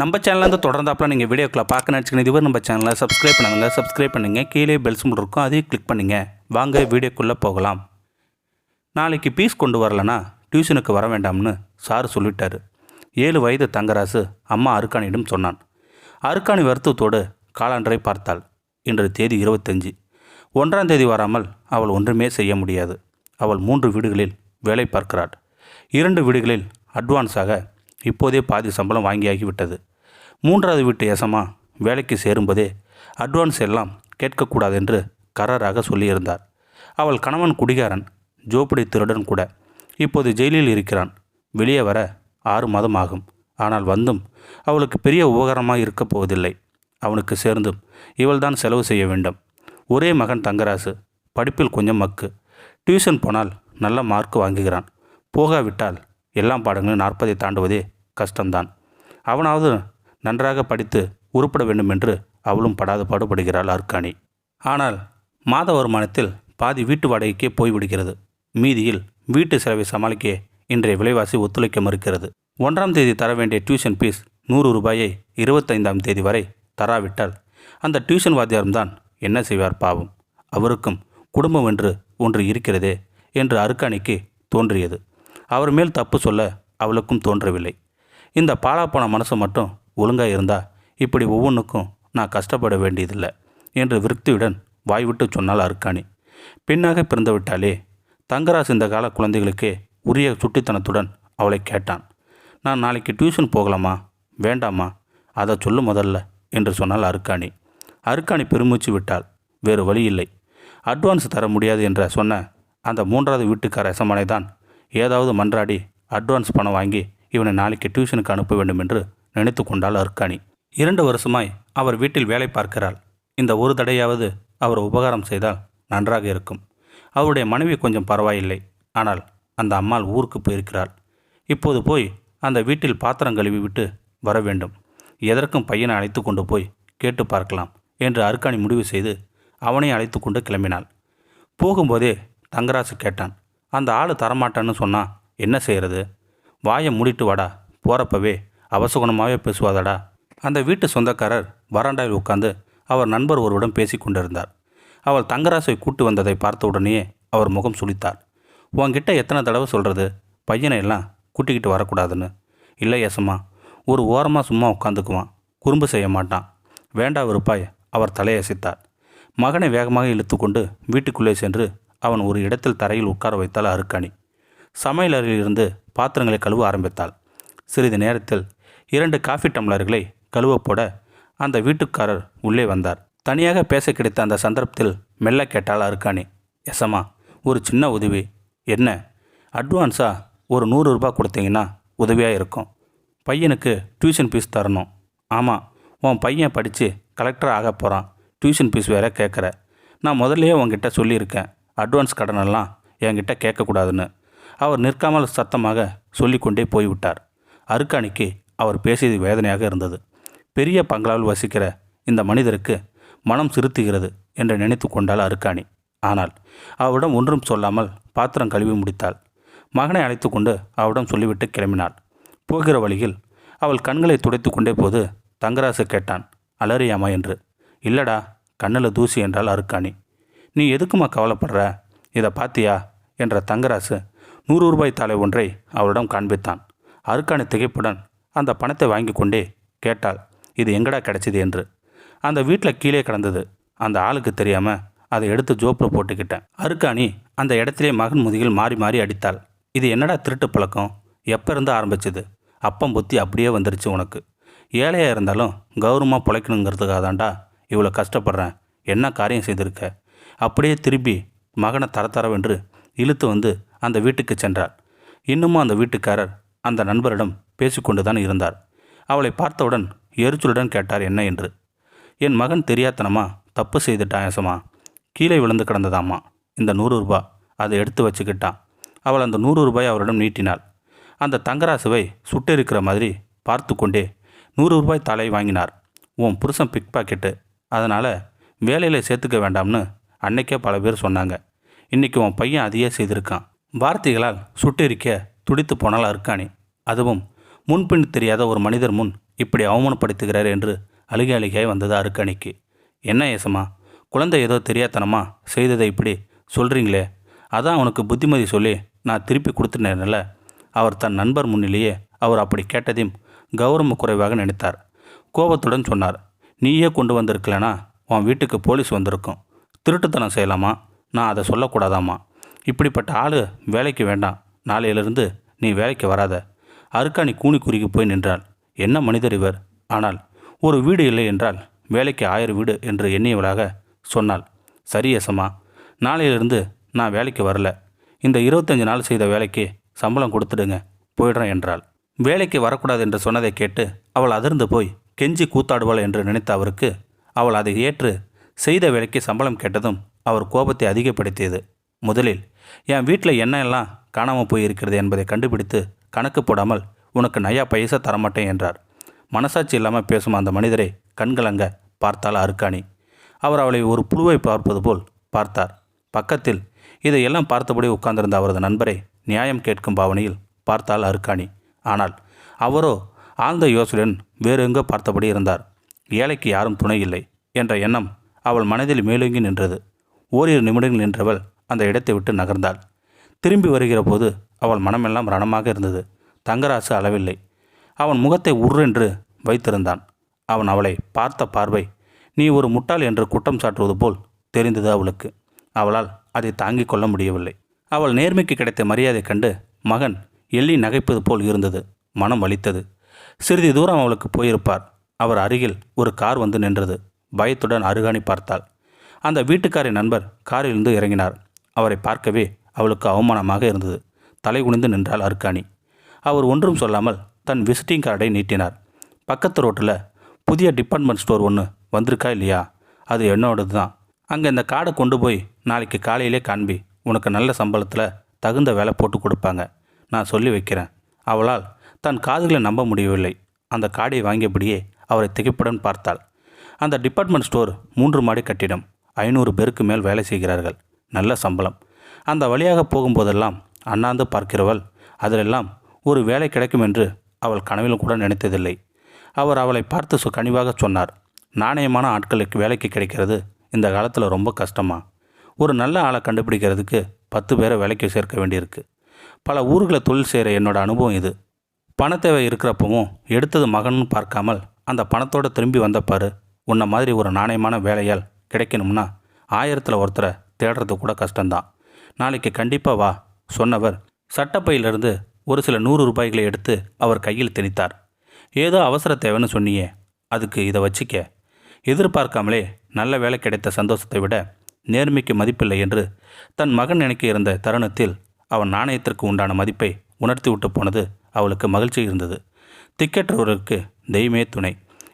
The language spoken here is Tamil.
நம்ம சேனலேருந்து தொடர்ந்தாப்பில் நீங்கள் வீடியோக்களை பார்க்க நினச்சிக்கணும் இதுவரை நம்ம சேனலை சப்ஸ்கிரைப் பண்ணுங்கள் சப்ஸ்கிரைப் பண்ணுங்கள் கீழே பெல் சிம்பிள் இருக்கும். அதையும் கிளிக் பண்ணுங்கள் வாங்க வீடியோக்குள்ளே போகலாம். நாளைக்கு பீஸ் கொண்டு வரலனா டியூஷனுக்கு வர வேண்டாம்னு சார் சொல்லிட்டார். ஏழு வயது தங்கராசு அம்மா அருக்காணியிடம் சொன்னான். அருக்காணி வருத்தத்தோடு காலாண்டரை பார்த்தாள். இன்று தேதி இருபத்தஞ்சு. ஒன்றாம் தேதி வராமல் அவள் ஒன்றுமே செய்ய முடியாது. அவள் மூன்று வீடுகளில் வேலை பார்க்கிறாள். இரண்டு வீடுகளில் அட்வான்ஸாக இப்போதே பாதி சம்பளம் வாங்கியாகிவிட்டது. மூன்றாவது வீட்டு எசமா வேலைக்கு சேரும்போதே அட்வான்ஸ் எல்லாம் கேட்கக்கூடாது என்று கராராக சொல்லியிருந்தார். அவள் கணவன் குடிகாரன் ஜோப்படி திருடன் கூட இப்போது ஜெயிலில் இருக்கிறான். வெளியே வர ஆறு மாதம் ஆகும். ஆனால் வந்தும் அவளுக்கு பெரிய உபகாரமாக இருக்கப் போவதில்லை. அவனுக்கு சேர்ந்தும் இவள்தான் செலவு செய்ய வேண்டும். ஒரே மகன் தங்கராசு படிப்பில் கொஞ்சம் மக்கு. டியூஷன் போனால் நல்ல மார்க் வாங்குகிறான். போகாவிட்டால் எல்லா பாடங்களும் நாற்பதை தாண்டுவதே கஷ்டம்தான். அவனாவது நன்றாக படித்து உருப்பட வேண்டும் என்று அவளும் படாத பாடுபடுகிறாள் அர்க்காணி ஆனால் மாத வருமானத்தில் பாதி வீட்டு வாடகைக்கே போய்விடுகிறது. மீதியில் வீட்டு செலவை சமாளிக்க இன்றைய விலைவாசி ஒத்துழைக்க மறுக்கிறது. ஒன்றாம் தேதி தர வேண்டிய டியூஷன் ஃபீஸ் நூறு ரூபாயை இருபத்தைந்தாம் தேதி வரை தராவிட்டால் அந்த டியூஷன் வாத்தியார்தான் என்ன செய்வார் பாவம். அவருக்கும் குடும்பம் என்று ஒன்று இருக்கிறதே என்று அருக்காணிக்கு தோன்றியது. அவர் மேல் தப்பு சொல்ல அவளுக்கும் தோன்றவில்லை. இந்த பாலாப்போன மனசு மட்டும் ஒழுங்காக இருந்தா இப்படி ஒவ்வொன்றுக்கும் நான் கஷ்டப்பட வேண்டியதில்லை என்று விருத்தியுடன் வாய்விட்டு சொன்னாள் அருக்காணி. பெண்ணாக பிறந்துவிட்டாலே தங்கராசு இந்த கால குழந்தைகளுக்கே உரிய சுட்டித்தனத்துடன் அவளை கேட்டான். நான் நாளைக்கு டியூஷன் போகலாமா? வேண்டாமா? அதை சொல்லு முதல்ல என்று சொன்னாள் அருக்காணி. அருக்காணி பெருமூச்சு விட்டாள். வேறு வழி இல்லை. அட்வான்ஸ் தர முடியாது என்ற சொன்ன அந்த மூன்றாவது வீட்டுக்கார எசமனை தான் ஏதாவது மன்றாடி அட்வான்ஸ் பணம் வாங்கி இவனை நாளைக்கு டியூஷனுக்கு அனுப்ப வேண்டும் என்று நினைத்து கொண்டாள் அர்க்காணி. இரண்டு வருஷமாய் அவர் வீட்டில் வேலை பார்க்கிறாள். இந்த ஒரு தடையாவது அவர் உபகாரம் செய்தால் நன்றாக இருக்கும். அவருடைய மனைவி கொஞ்சம் பரவாயில்லை. ஆனால் அந்த அம்மாள் ஊருக்கு போயிருக்கிறாள். இப்போது போய் அந்த வீட்டில் பாத்திரம் கழுவி விட்டு வர வேண்டும். எதற்கும் பையனை அழைத்து கொண்டு போய் கேட்டு பார்க்கலாம் என்று அருக்காணி முடிவு செய்து அவனை அழைத்து கொண்டு கிளம்பினாள். போகும்போதே தங்கராசு கேட்டான். அந்த ஆள் தரமாட்டான்னு சொன்னா என்ன செய்கிறது வாயை மூடிட்டு வாடா. போகிறப்பவே அவசகுணமாகவே பேசுவாதடா. அந்த வீட்டு சொந்தக்காரர் வராண்டாவில் உட்கார்ந்து அவர் நண்பர் ஒருவரிடம் பேசி கொண்டிருந்தார். அவள் தங்கராசை கூட்டு வந்ததை பார்த்த உடனேயே அவர் முகம் சுளித்தார். உன்கிட்ட எத்தனை தடவை சொல்கிறது பையனை எல்லாம் கூட்டிக்கிட்டு வரக்கூடாதுன்னு. இல்லை யசம்மா ஒரு ஓரமாக சும்மா உட்காந்துக்குவான். குறும்பு செய்ய மாட்டான். வேண்டா விருப்பாய் அவர் தலையசைத்தார். மகனை வேகமாக இழுத்துக்கொண்டு வீட்டுக்குள்ளே சென்று அவன் ஒரு இடத்தில் தரையில் உட்கார வைத்தாள் அருக்காணி. சமையல் அறையிலிருந்து பாத்திரங்களை கழுவ ஆரம்பித்தாள். சிறிது நேரத்தில் இரண்டு காஃபி டம்ளர்களை கழுவ போட அந்த வீட்டுக்காரர் உள்ளே வந்தார். தனியாக பேச கிடைத்த அந்த சந்தர்ப்பத்தில் மெல்ல கேட்டால் அருக்காணி எசமா ஒரு சின்ன உதவி. என்ன? அட்வான்ஸாக ஒரு நூறு ரூபா கொடுத்தீங்கன்னா உதவியாக இருக்கும். பையனுக்கு டியூஷன் ஃபீஸ் தரணும். ஆமாம் உன் பையன் படித்து கலெக்டர் ஆக போகிறான் டியூஷன் ஃபீஸ் வேற கேட்குற நான் முதல்லையே உங்ககிட்ட சொல்லியிருக்கேன். அட்வான்ஸ் கடனெல்லாம் என்கிட்ட கேட்கக்கூடாதுன்னு. அவர் நிற்காமல் சத்தமாக சொல்லிக்கொண்டே போய்விட்டார். அருக்காணிக்கு அவர் பேசியது வேதனையாக இருந்தது. பெரிய பங்களாவில் வசிக்கிற இந்த மனிதருக்கு மனம் சிறுத்துகிறது என்று நினைத்து கொண்டாள் அருக்காணி. ஆனால் அவரிடம் ஒன்றும் சொல்லாமல் பாத்திரம் கழுவி முடித்தாள். மகனை அழைத்து கொண்டு அவரிடம் சொல்லிவிட்டு கிளம்பினாள். போகிற வழியில் அவள் கண்களை துடைத்து கொண்டே போது தங்கராசு கேட்டான் அலறியாமா? என்று. இல்லடா கண்ணில் தூசி என்றால் அருக்காணி. நீ எதுக்குமா கவலைப்படுற? இதை பாத்தியா? என்ற தங்கராசு நூறு ரூபாய் தாளை ஒன்றை அவளிடம் காண்பித்தான். அருக்காணி திகைப்புடன் அந்த பணத்தை வாங்கி கொண்டே கேட்டாள் இது எங்கடா கிடச்சிது? என்று. அந்த வீட்டில் கீழே கிடந்தது. அந்த ஆளுக்கு தெரியாமல் அதை எடுத்து ஜோப்பில் போட்டுக்கிட்டேன். அருக்காணி அந்த இடத்திலே மகன் முதுகில் மாறி மாறி அடித்தாள். இது என்னடா திருட்டு பழக்கம்? எப்போ இருந்து ஆரம்பிச்சது? அப்பம் புத்தி அப்படியே வந்துருச்சு உனக்கு. ஏழையாக இருந்தாலும் கௌரவமாக பிழைக்கணுங்கிறதுக்காக தான்டா இவ்வளோ கஷ்டப்படுறேன். என்ன காரியம் செய்திருக்க? அப்படியே திருப்பி மகனை தரத்தரவென்று இழுத்து வந்து அந்த வீட்டுக்கு சென்றார் இன்னமும் அந்த வீட்டுக்காரர் அந்த நண்பரிடம் பேசிக்கொண்டுதான் இருந்தார். அவளை பார்த்தவுடன் எரிச்சலுடன் கேட்டார் என்ன என்று? என் மகன் தெரியாத்தனமா தப்பு செய்துட்டான் ஏசமா கீழே விழுந்து கிடந்ததாம்மா. இந்த நூறு ரூபாய் அதை எடுத்து வச்சுக்கிட்டான் அவள் அந்த நூறு ரூபாய் அவரிடம் நீட்டினாள். அந்த தங்கராசுவை சுட்டெரிக்கிற மாதிரி பார்த்து கொண்டே நூறு ரூபாய் தலை வாங்கினார். உன் புருஷன் பிக் பாக்கெட்டு அதனால் வேலையில் சேர்த்துக்க வேண்டாம்னு அன்னைக்கே பல பேர் சொன்னாங்க. இன்றைக்கி உன் பையன் அதையே செய்திருக்கான். வார்த்தைகளால் சுட்டெரிக்க துடித்து போனால் அருக்காணி அதுவும் முன்பின் தெரியாத ஒரு மனிதர் முன் இப்படி அவமானப்படுத்துகிறார் என்று அழுகி அழுகியாய் வந்தது அருக்கணிக்கு. என்ன ஏசம்மா? குழந்தை ஏதோ தெரியாதனமா? செய்ததை இப்படி சொல்கிறீங்களே அதான் அவனுக்கு புத்திமதி சொல்லி நான் திருப்பி கொடுத்துட்டேன்ல அவர் தன் நண்பர் முன்னிலேயே அவர் அப்படி கேட்டதையும் கௌரவ குறைவாக நினைத்தார். கோபத்துடன் சொன்னார் நீயே கொண்டு வந்திருக்கலனா? உன் வீட்டுக்கு போலீஸ் வந்திருக்கும். திருட்டுத்தனம் செய்யலாமா? நான் அதை சொல்லக்கூடாதாம்மா. இப்படிப்பட்ட ஆள் வேலைக்கு வேண்டாம். நாளையிலிருந்து நீ வேலைக்கு வராத. அருக்காணி கூனி குறுகி போய் நின்றாள். என்ன மனிதர் இவர்? ஆனால் ஒரு வீடு இல்லை என்றால் வேலைக்கு ஆயிரம் வீடு என்று எண்ணியவளாக சொன்னாள். சரி யசம்மா நாளையிலிருந்து நான் வேலைக்கு வரல. இந்த இருபத்தஞ்சு நாள் செய்த வேலைக்கு சம்பளம் கொடுத்துடுங்க போயிடுறேன் என்றாள். வேலைக்கு வரக்கூடாது என்று சொன்னதை கேட்டு அவள் அதிர்ந்து போய் கெஞ்சி கூத்தாடுவாள் என்று நினைத்த அவருக்கு அவள் அதை ஏற்று செய்த வேலைக்கு சம்பளம் கேட்டதும் அவர் கோபத்தை அதிகப்படுத்தியது. முதலில் என் வீட்டில் என்ன எல்லாம் காணாமல் போயிருக்கிறது என்பதை கண்டுபிடித்து கணக்கு போடாமல் உனக்கு நயா பைசா தரமாட்டேன் என்றார். மனசாட்சி இல்லாமல் பேசும் அந்த மனிதரை கண்கலங்க பார்த்தாள் அருக்காணி. அவர் அவளை ஒரு புழுவை பார்ப்பது போல் பார்த்தார். பக்கத்தில் இதையெல்லாம் பார்த்தபடி உட்கார்ந்திருந்த அவரது நண்பரை நியாயம் கேட்கும் பாவனையில் பார்த்தாள் அருக்காணி. ஆனால் அவரோ ஆழ்ந்த யோசனையுடன் வேறு எங்கோ பார்த்தபடி இருந்தார். ஏழைக்கு யாரும் துணை இல்லை என்ற எண்ணம் அவள் மனதில் மேலோங்கி நின்றது. ஓரிரு நிமிடங்கள் நின்றவள் அந்த இடத்தை விட்டு நகர்ந்தாள். திரும்பி வருகிற போது அவள் மனமெல்லாம் ரணமாக இருந்தது. தங்கராசு அளவில்லை. அவன் முகத்தை உர்ரென்று வைத்திருந்தான். அவன் அவளை பார்த்த பார்வை நீ ஒரு முட்டாள் என்று குற்றம் சாட்டுவது போல் தெரிந்தது அவளுக்கு. அவளால் அதை தாங்கிக் கொள்ள முடியவில்லை. அவள் நேர்மைக்கு கிடைத்த மரியாதை கண்டு மகன் எள்ளி நகைப்பது போல் இருந்தது. மனம் வலித்தது. சிறிது தூரம் அவளுக்கு போயிருப்பார். அவர் அருகில் ஒரு கார் வந்து நின்றது. பயத்துடன் அருகாணி பார்த்தாள். அந்த வீட்டுக்காரின் நண்பர் காரிலிருந்து இறங்கினார். அவரை பார்க்கவே அவளுக்கு அவமானமாக இருந்தது. தலை குனிந்து நின்றாள் அருக்காணி. அவர் ஒன்றும் சொல்லாமல் தன் விசிட்டிங் கார்டை நீட்டினார். பக்கத்து ரோட்டில் புதிய டிபார்ட்மெண்ட் ஸ்டோர் ஒன்று வந்திருக்கா இல்லையா? அது என்னோடது தான் அங்கே இந்த கார்டை கொண்டு போய் நாளைக்கு காலையிலே காண்பி. உனக்கு நல்ல சம்பளத்தில் தகுந்த வேலை போட்டு கொடுப்பாங்க. நான் சொல்லி வைக்கிறேன். அவளால் தன் காதுகளை நம்ப முடியவில்லை. அந்த கார்டை வாங்கியபடியே அவரை திகைப்புடன் பார்த்தாள். அந்த டிபார்ட்மெண்ட் ஸ்டோர் மூன்று மாடி கட்டிடம். ஐநூறு பேருக்கு மேல் வேலை செய்கிறார்கள். நல்ல சம்பளம். அந்த வழியாக போகும்போதெல்லாம் அண்ணாந்து பார்க்கிறவள். அதிலெல்லாம் ஒரு வேலை கிடைக்கும் என்று அவள் கனவிலும் கூட நினைத்ததில்லை. அவர் அவளை பார்த்து சு கனிவாக சொன்னார். நாணயமான ஆட்களுக்கு வேலைக்கு கிடைக்கிறது இந்த காலத்தில் ரொம்ப கஷ்டமா. ஒரு நல்ல ஆளை கண்டுபிடிக்கிறதுக்கு பத்து பேரை வேலைக்கு சேர்க்க வேண்டியிருக்கு. பல ஊர்களை தொழில் செய்கிற என்னோட அனுபவம் இது. பணத்தேவை இருக்கிறப்பவும் எடுத்தது மகன் பார்க்காமல் அந்த பணத்தோடு திரும்பி வந்தப்பாரு உன்னை மாதிரி ஒரு நாணயமான வேலையால் கிடைக்கணும்னா ஆயிரத்தில் ஒருத்தரை தேடுறது கூட கஷ்டம்தான். நாளைக்கு கண்டிப்பாக வா சொன்னவர் சட்டப்பையிலிருந்து ஒரு சில நூறு ரூபாய்களை எடுத்து அவர் கையில் திணித்தார். ஏதோ அவசர தேவைன்னு சொன்னியே அதுக்கு இதை வச்சிக்க. எதிர்பார்க்காமலே நல்ல வேலை கிடைத்த சந்தோஷத்தை விட நேர்மைக்கு மதிப்பில்லை என்று தன் மகன் நினைக்க இருந்த தருணத்தில் அவன் நாணயத்திற்கு உண்டான மதிப்பை உணர்த்தி விட்டு போனது அவளுக்கு மகிழ்ச்சி இருந்தது. திக்கற்றவர்களுக்கு தெய்வமே துணை.